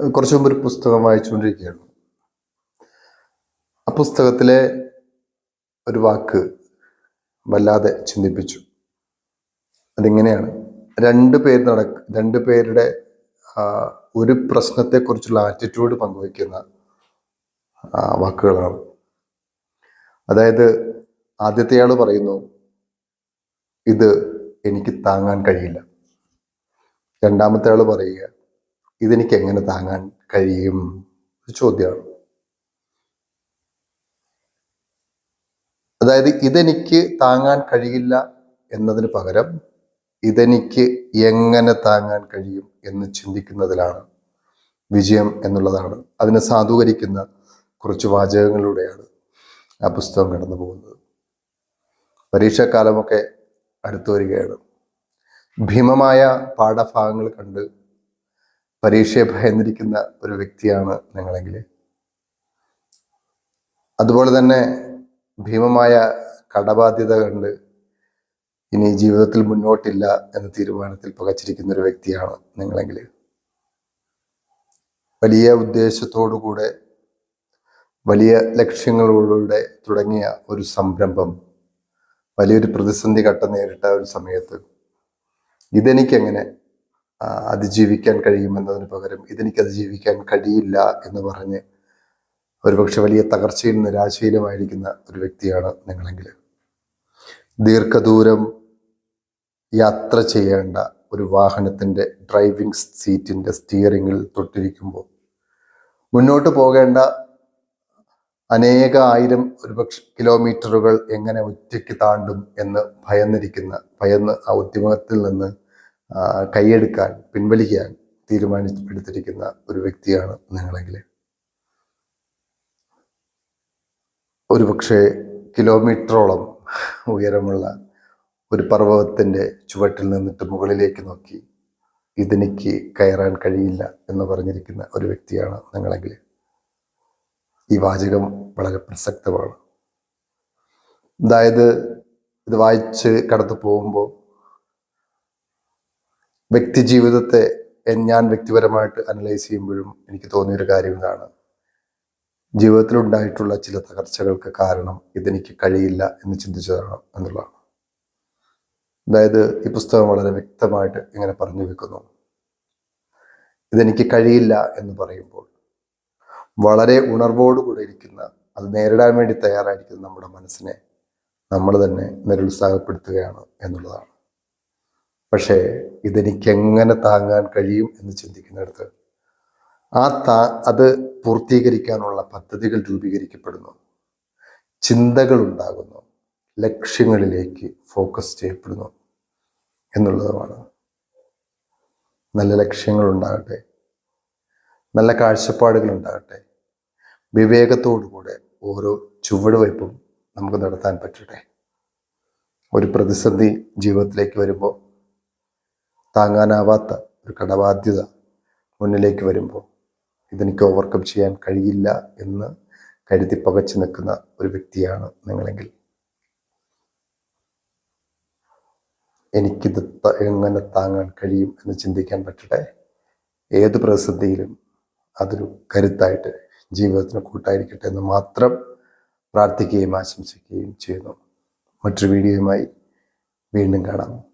കുറച്ചു മുമ്പ് ഒരു പുസ്തകം വായിച്ചുകൊണ്ടിരിക്കുകയാണ് ആ പുസ്തകത്തിലെ ഒരു വാക്ക് വല്ലാതെ ചിന്തിപ്പിച്ചു. അതിങ്ങനെയാണ്? രണ്ട് പേര് നടക്ക രണ്ട് പേരുടെ ഒരു പ്രശ്നത്തെക്കുറിച്ചുള്ള ആറ്റിറ്റ്യൂഡ് പങ്കുവയ്ക്കുന്ന വാക്കുകളാണ്. അതായത് ആദ്യത്തെ ആൾ പറയുന്നു ഇത് എനിക്ക് താങ്ങാൻ കഴിയില്ല. രണ്ടാമത്തെ ആൾ പറയുക ഇതെനിക്ക് എങ്ങനെ താങ്ങാൻ കഴിയും? ഒരു ചോദ്യമാണ്. അതായത് ഇതെനിക്ക് താങ്ങാൻ കഴിയില്ല എന്നതിന് പകരം ഇതെനിക്ക് എങ്ങനെ താങ്ങാൻ കഴിയും എന്ന് ചിന്തിക്കുന്നതിലാണ് വിജയം എന്നുള്ളതാണ്. അതിനെ സാധൂകരിക്കുന്ന കുറച്ച് വാചകങ്ങളിലൂടെയാണ് ആ പുസ്തകം കടന്നു പോകുന്നത്. പരീക്ഷാക്കാലമൊക്കെ അടുത്തു വരികയാണ്. ഭീമമായ പാഠഭാഗങ്ങൾ കണ്ട് പരീക്ഷയെ ഭയന്നിരിക്കുന്ന ഒരു വ്യക്തിയാണ് നിങ്ങളെങ്കിൽ. അതുപോലെ തന്നെ ഭീമമായ കടബാധ്യത കണ്ട് ഇനി ജീവിതത്തിൽ മുന്നോട്ടില്ല എന്ന തീരുമാനത്തിൽ പകച്ചിരിക്കുന്ന ഒരു വ്യക്തിയാണ് നിങ്ങളെങ്കിൽ. വലിയ ഉദ്ദേശത്തോടുകൂടെ വലിയ ലക്ഷ്യങ്ങളോടുകൂടെ തുടങ്ങിയ ഒരു സംരംഭം വലിയൊരു പ്രതിസന്ധി ഘട്ടം നേരിട്ട ഒരു സമയത്ത് ഇതെനിക്കെങ്ങനെ അതിജീവിക്കാൻ കഴിയുമെന്നതിന് പകരം ഇതെനിക്ക് അതിജീവിക്കാൻ കഴിയില്ല എന്ന് പറഞ്ഞ് ഒരുപക്ഷെ വലിയ തകർച്ചയിലും നിരാശയിലുമായിരിക്കുന്ന ഒരു വ്യക്തിയാണ് നിങ്ങളെങ്കിൽ. ദീർഘദൂരം യാത്ര ചെയ്യേണ്ട ഒരു വാഹനത്തിന്റെ ഡ്രൈവിംഗ് സീറ്റിന്റെ സ്റ്റിയറിങ്ങിൽ തൊട്ടിരിക്കുമ്പോൾ മുന്നോട്ട് പോകേണ്ട അനേക ആയിരം ഒരുപക്ഷെ കിലോമീറ്ററുകൾ എങ്ങനെ ഒറ്റയ്ക്ക് താണ്ടും എന്ന് ഭയന്നിരിക്കുന്ന ഭയന്ന് ആ ഉദ്യമത്തിൽ നിന്ന് കൈയെടുക്കാൻ പിൻവലിക്കാൻ തീരുമാനിച്ചെടുത്തിരിക്കുന്ന ഒരു വ്യക്തിയാണ് നിങ്ങളെങ്കിൽ. ഒരു പക്ഷേ കിലോമീറ്ററോളം ഉയരമുള്ള ഒരു പർവതത്തിന്റെ ചുവട്ടിൽ നിന്നിട്ട് മുകളിലേക്ക് നോക്കി ഇതെനിക്ക് കയറാൻ കഴിയില്ല എന്ന് പറഞ്ഞിരിക്കുന്ന ഒരു വ്യക്തിയാണ് നിങ്ങളെങ്കിൽ. ഈ വാചകം വളരെ പ്രസക്തമാണ്. അതായത് ഇത് വായിച്ച് കടന്നു പോകുമ്പോൾ വ്യക്തി ജീവിതത്തെ ഞാൻ വ്യക്തിപരമായിട്ട് അനലൈസ് ചെയ്യുമ്പോഴും എനിക്ക് തോന്നിയൊരു കാര്യം ഇതാണ്. ജീവിതത്തിലുണ്ടായിട്ടുള്ള ചില തകർച്ചകൾക്ക് കാരണം ഇതെനിക്ക് കഴിയില്ല എന്ന് ചിന്തിച്ചതാണ് എന്നുള്ളതാണ്. അതായത് ഈ പുസ്തകം വളരെ വ്യക്തമായിട്ട് ഇങ്ങനെ പറഞ്ഞു വെക്കുന്നു. ഇതെനിക്ക് കഴിയില്ല എന്ന് പറയുമ്പോൾ വളരെ ഉണർവോടുകൂടെ ഇരിക്കുന്ന അത് നേരിടാൻ വേണ്ടി തയ്യാറായിരിക്കുന്ന നമ്മുടെ മനസ്സിനെ നമ്മൾ തന്നെ നിരുത്സാഹപ്പെടുത്തുകയാണ് എന്നുള്ളതാണ്. പക്ഷേ ഇതെനിക്കെങ്ങനെ താങ്ങാൻ കഴിയും എന്ന് ചിന്തിക്കുന്നിടത്ത് ആ താ അത് പൂർത്തീകരിക്കാനുള്ള പദ്ധതികൾ രൂപീകരിക്കപ്പെടുന്നു. ചിന്തകൾ ഉണ്ടാകുന്നു ലക്ഷ്യങ്ങളിലേക്ക് ഫോക്കസ് ചെയ്യപ്പെടുന്നു എന്നുള്ളതുമാണ്. നല്ല ലക്ഷ്യങ്ങൾ ഉണ്ടാകട്ടെ നല്ല കാഴ്ചപ്പാടുകൾ ഉണ്ടാകട്ടെ വിവേകത്തോടുകൂടെ ഓരോ ചുവടുവയ്പും നമുക്ക് നടത്താൻ പറ്റട്ടെ. ഒരു പ്രതിസന്ധി ജീവിതത്തിലേക്ക് വരുമ്പോൾ താങ്ങാനാവാത്ത ഒരു കടബാധ്യത മുന്നിലേക്ക് വരുമ്പോൾ ഇതെനിക്ക് ഓവർകം ചെയ്യാൻ കഴിയില്ല എന്ന് കരുതി പകച്ചു നിൽക്കുന്ന ഒരു വ്യക്തിയാണ് നിങ്ങളെങ്കിൽ. എനിക്കിത് എങ്ങനെ താങ്ങാൻ കഴിയും എന്ന് ചിന്തിക്കാൻ പറ്റട്ടെ? ഏത് പ്രതിസന്ധിയിലും അതൊരു കരുത്തായിട്ട് ജീവിതത്തിന് കൂട്ടായിരിക്കട്ടെ എന്ന് മാത്രം പ്രാർത്ഥിക്കുകയും ആശംസിക്കുകയും ചെയ്യുന്നു. മറ്റൊരു വീഡിയോയുമായി വീണ്ടും കാണാം.